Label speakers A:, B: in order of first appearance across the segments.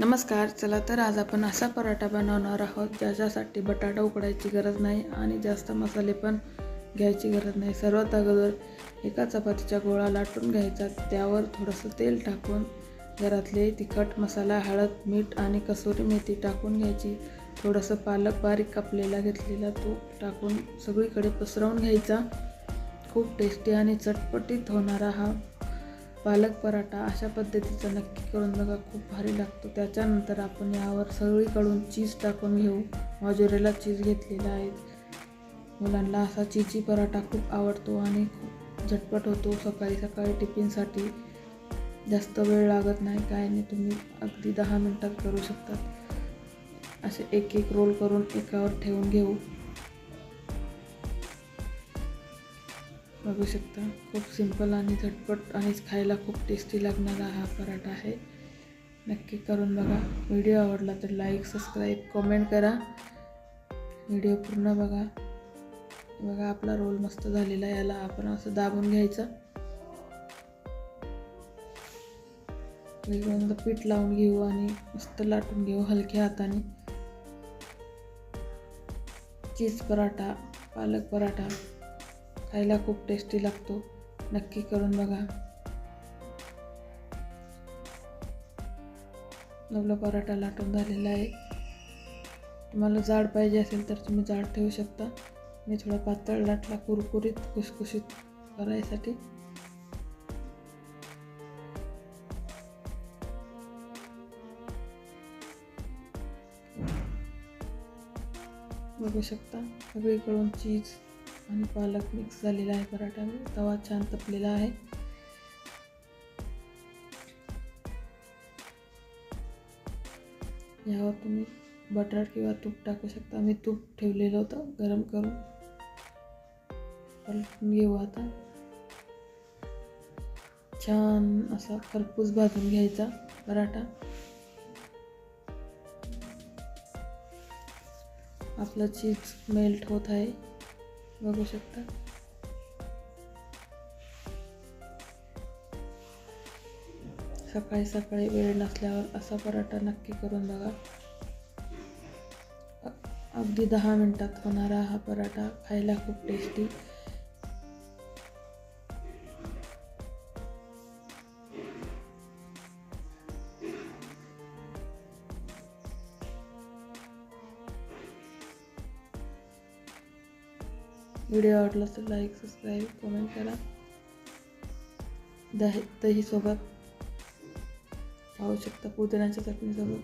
A: नमस्कार चला तर आज आपण असा पराठा बनवणार आहोत ज्याच्यासाठी बटाटा उकडायची गरज नाही आणि जास्त मसाले पण घ्यायची गरज नाही. सर्वात अगोदर एका चपातीच्या गोळा लाटून घ्यायचा. त्यावर थोडंसं तेल टाकून घरातले तिखट मसाला हळद मीठ आणि कसुरी मेथी टाकून घ्यायची. थोडंसं पालक बारीक कापलेला घेतलेला तो टाकून सगळीकडे पसरवून घ्यायचा. खूप टेस्टी आणि चटपटीत होणारा हा पालक पराठा अशा पद्धतीचा नक्की करून बघा खूप भारी लागतो. त्याच्यानंतर आपण यावर सगळीकडून चीज टाकून घेऊ. मॉजोरेला चीज घेतलेला आहे. मुलांना असा चीजी पराठा खूप आवडतो आणि खूप झटपट होतो. सकाळी सकाळी टिफिनसाठी जास्त वेळ लागत नाही. काय नाही तुम्ही अगदी दहा मिनटात करू शकतात असे एक एक रोल करून एकावर ठेवून घेऊ. बघू शकता. खूप सिंपल आणि झटपट आणि खायला खूप टेस्टी लागणारा हा पराठा आहे. नक्की करून बघा. व्हिडिओ आवडला तर लाईक सबस्क्राईब कमेंट करा. व्हिडिओ पूर्ण बघा. बघा आपला रोल मस्त झालेला आहे. याला आपण असं दाबून घ्यायचं. वेगवेगळं पीठ लावून घेऊ आणि मस्त लाटून घेऊ हलक्या हाताने. चीज पराठा पालक पराठा. खायला खूप टेस्टी लागतो. नक्की करून बघा. आपला पराठा लाटून झालेला आहे. तुम्हाला जाड पाहिजे असेल तर तुम्ही जाड ठेवू शकता. मी थोडा पातळ लाटला कुरकुरीत खुसखुशीत करायसाठी. बघू शकता. सगळीकडून चीज आणि पालक मिक्स झालेला आहे पराठ्यामध्ये तवा छान तपलेला आहे. यावर तुम्ही बटर किंवा तूप टाकू शकता. मी तूप ठेवलेलं होतं गरम करून. पलटून घेऊ आता. छान असा खरपूस भाजून घ्यायचा पराठा. आपलं चीज मेल्ट होत आहे. बघू शकता. सकाळी सकाळी वेळ नसल्यावर असा पराठा नक्की करून बघा. अगदी दहा मिनटात होणारा हा पराठा खायला खूप टेस्टी व्हिडिओ आवडला तर लाईक सबस्क्राईब कमेंट करा. दही दहीसोबत पाहू शकता. पुदिन्याच्या चटणीसोबत.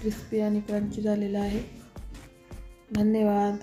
A: क्रिस्पी आणि क्रंची झालेला आहे. धन्यवाद.